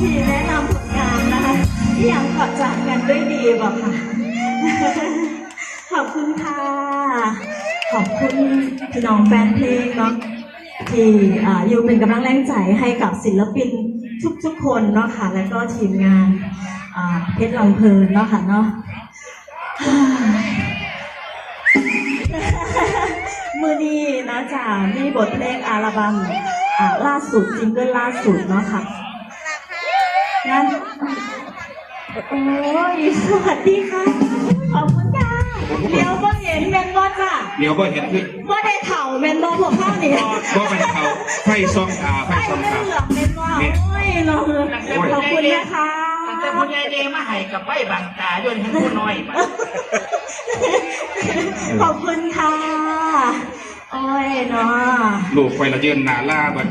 ที่แนะนำผลงานนะคะที่ยังขอจากกันด้วยดีบอกค่ะ ขอบคุณค่ะ ขอบคุณพี่น้องแฟนเพลงเนาะที่อยู่เป็นกำลังแรงใจให้กับศิลปินทุกๆคนเนาะค่ะ แล้วก็ทีมงานเพชรลำเพลินเนาะค่ะเนาะมือนี้นะจ๊ะมีบทเพลงอัลบั้มล่าสุดซิงเกิลล่าสุดเนาะค่ะ งานโอ้ยสวัสดีค่ะ ขอบคุณค่ะเดี๋ยวก็เห็นเมนบอจ้ะเดี๋ยวก็เห็นคือว่าได้เถ่าเมนบอพวกข้าวนี่ก็เป็นเขาไฟซองตาไฟไอ้ซองเรื่ตาองเป็นว่าโอ้ยน้องขอบคุณนะคะแต่พ่อใหญ่เดมาให้กับไว้บางตาย่นให้ผู้น้อยไปขอบคุณค่ะ โอ้ยเนาะลูกไฟละเยินหนาล่าบัด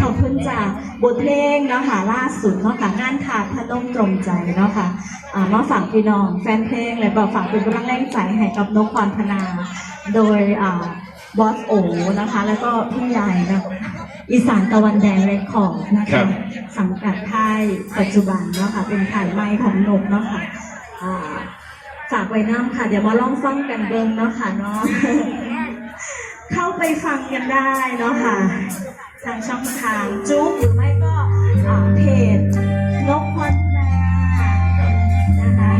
ขอบคุณจ้ะบทเพลงเนาะค่ะล่าสุดเนาะค่ะงานขาดพนมตรงใจเนาะค่ะอ่ามาฝากพี่น้องแฟนเพลงและบอกฝากเป็นกำลังแรงใจให้กับนกพรพนา โดยอ่าบอสโอนะคะ แล้วก็พี่ใหญ่นะอีสานตะวันแดงเรคคอร์ดนะครัคะบสังกัดค่ายปัจจุบันเนาะค่ะเป็นค่ายใหม่ของนกเนาะค่ะอ่าฝากไว้น้ำค่ะ เดี๋ยวมาลองฟังกันเบิ้งเนาะค่ะเนาะ เข้าไปฟังกันได้เนาะค่ะ ทางช่องทางจุ๊กหรือไม่ก็เพจนกพรนานะคะ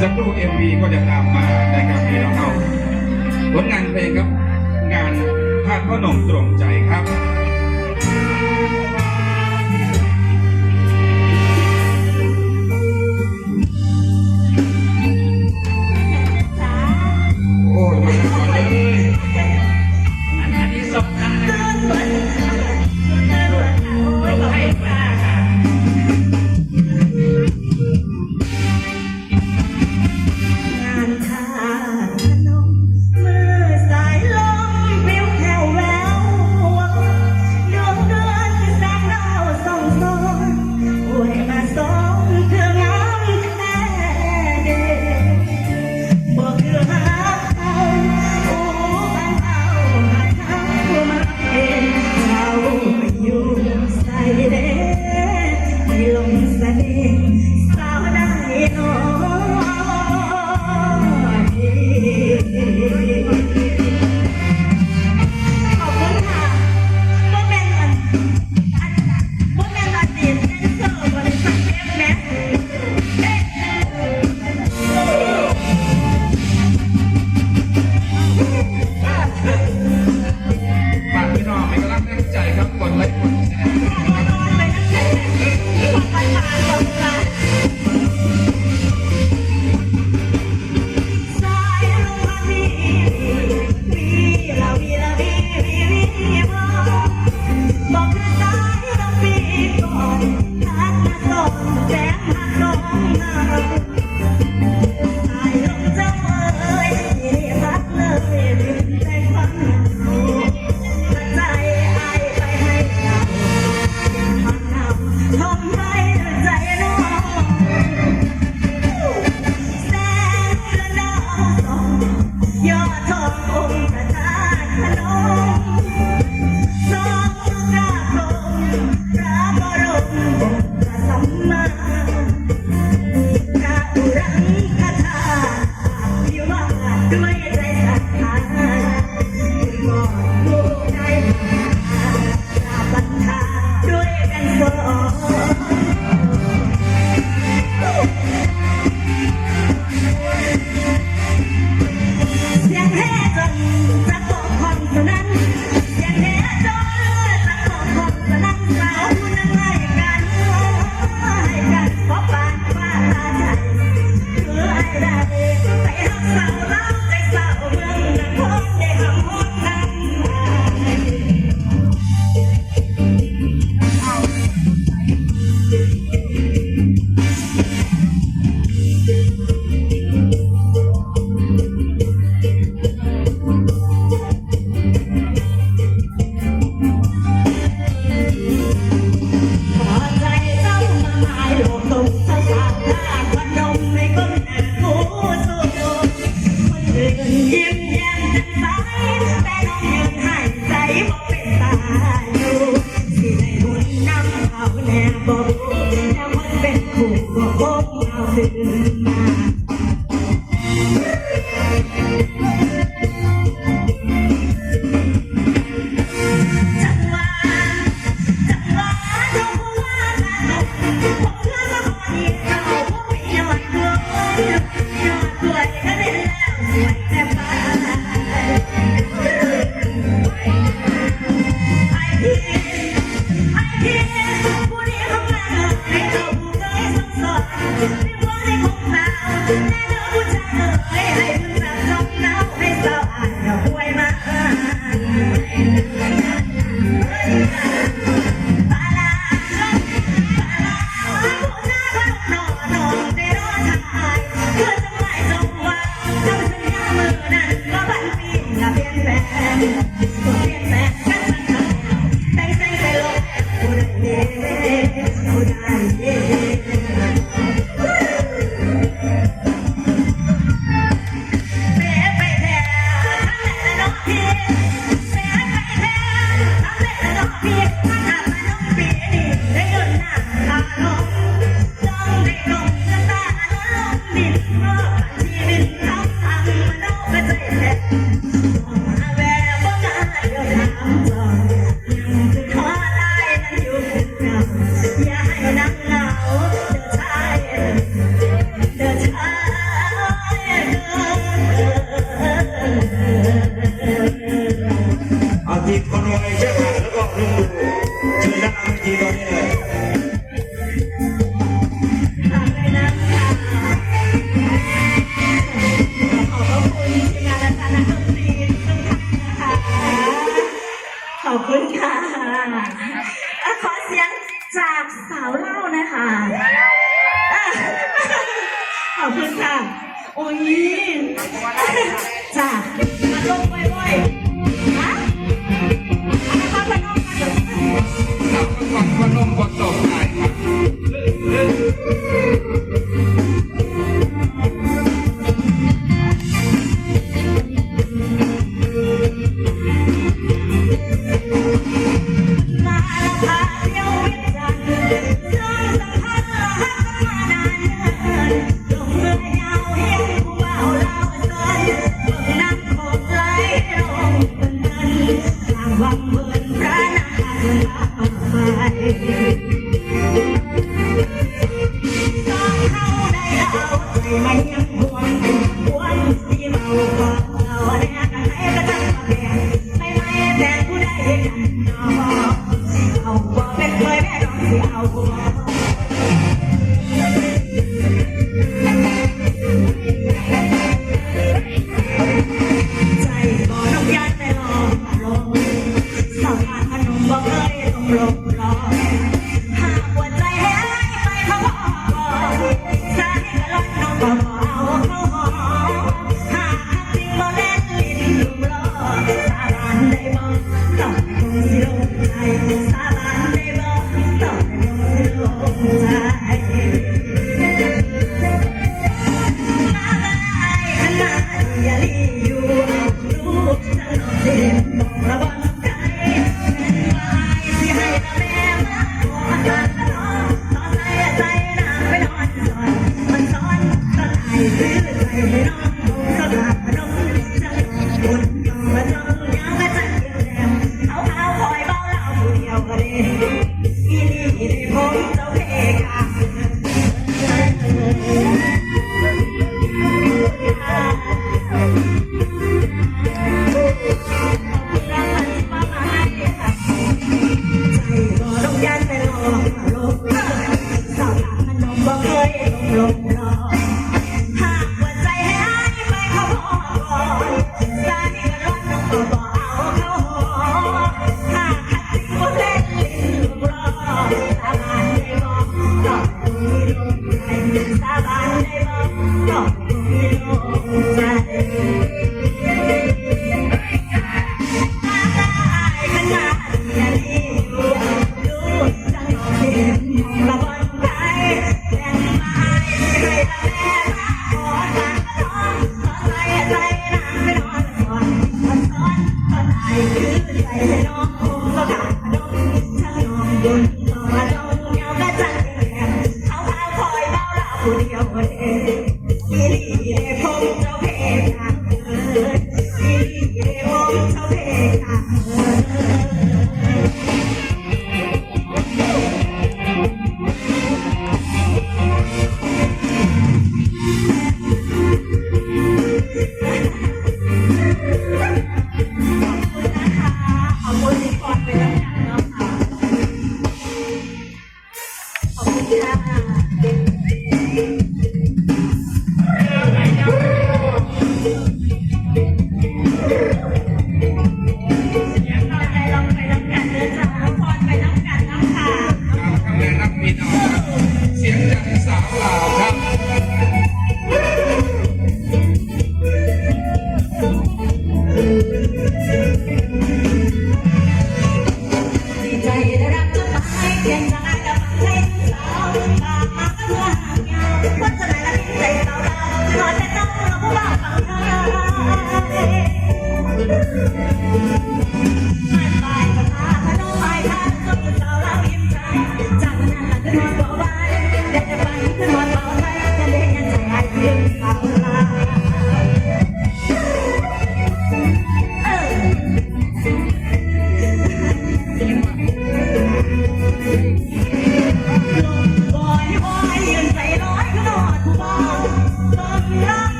สักครู่เอ็มวีก็จะตามมานะครับพี่น้องเอาผลงานเพลงครับ งานพาดพ่อหนมตรงใจครับ อ้ยจ้ะลงไปบ่อยฮะอะไรบ้างพนมกันเดี๋ยว Quack, quack, quack, quack, quack, quack. María